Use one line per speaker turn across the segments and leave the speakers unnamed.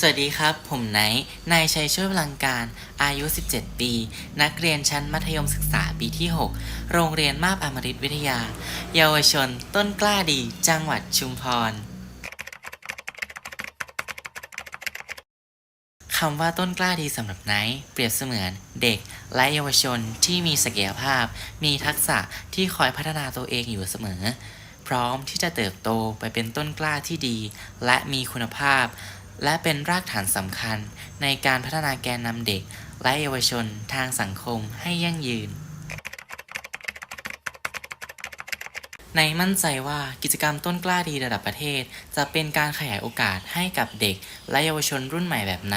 สวัสดีครับ ผมไนท์นายชัยช่วยพลังการ อายุ 17 ปี นักเรียนชั้นมัธยมศึกษาปีที่ 6 โรงเรียนมาบอมฤตวิทยา เยาวชน ต้นกล้าดี จังหวัดชุมพรคำว่าต้นกล้าดีสำหรับไนท์เปรียบเสมือนเด็กและเยาวชนที่มีศักยภาพ มีทักษะที่คอยพัฒนาตัวเองอยู่เสมอ พร้อมที่จะเติบโตไปเป็นต้นกล้าที่ดี และมีคุณภาพ และเป็นรากฐานสำคัญในการพัฒนาแกนนำเด็ก และเยาวชนทางสังคมให้ยั่งยืน ในมั่นใจว่ากิจกรรมต้นกล้าดีระดับประเทศ จะเป็นการขยายโอกาสให้กับเด็ก และเยาวชนรุ่นใหม่แบบไหน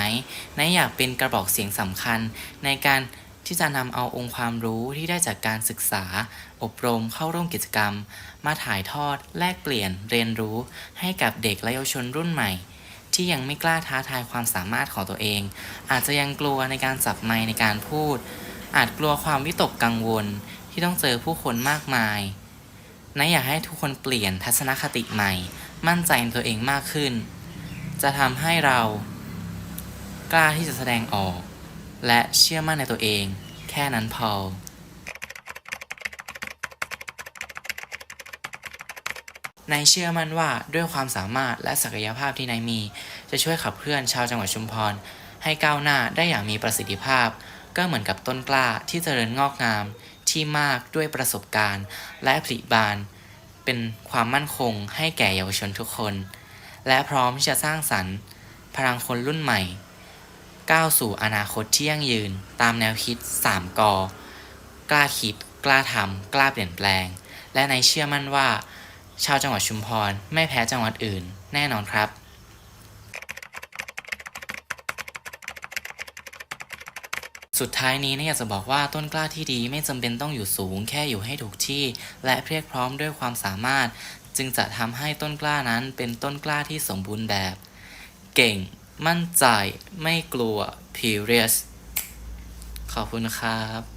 ไนอยากเป็นกระบอกเสียงสำคัญ ในการที่จะนำเอาองค์ความรู้ที่ได้จากการศึกษา อบรมเข้าร่วมกิจกรรม มาถ่ายทอด แลกเปลี่ยนเรียนรู้ ให้กับเด็กและเยาวชนรุ่นใหม่ ที่ยังไม่กล้าท้าทายความสามารถของตัวเอง อาจจะยังกลัวในการจับไมในการพูด อาจกลัวความวิตกกังวลที่ต้องเจอผู้คนมากมายนายอยากให้ทุกคนเปลี่ยนทัศนคติใหม่ มั่นใจในตัวเองมากขึ้น จะทำให้เรากล้าที่จะแสดงออก และเชื่อมั่นในตัวเอง แค่นั้นพอ นายเชื่อมั่นว่าด้วยความสามารถและศักยภาพที่นายมี จะช่วยขับเคลื่อนชาวจังหวัดชุมพร ให้ก้าวหน้าได้อย่างมีประสิทธิภาพ ก็เหมือนกับต้นกล้าที่เจริญงอกงาม ที่มากด้วยประสบการณ์ และผลิบาน เป็นความมั่นคงให้แก่เยาวชนทุกคน และพร้อมที่จะสร้างสรรค์ พลังคนรุ่นใหม่ ก้าวสู่อนาคตที่ยั่งยืน ตามแนวคิด 3กกล้าคิด กล้าทำกล้าเปลี่ยนแปลง และในเชื่อมั่นว่า ชาวจังหวัดชุมพรไม่แพ้จังหวัดอื่น แน่นอนครับ สุดท้ายนี้นะอยากจะบอกว่าต้นกล้าที่ดีไม่จำเป็นต้องอยู่สูง แค่อยู่ให้ถูกที่ และเพียรพร้อมด้วยความสามารถ จึงจะทำให้ต้นกล้านั้นเป็นต้นกล้าที่สมบูรณ์แบบ เก่ง มั่นใจ ไม่กลัว period ขอบคุณครับ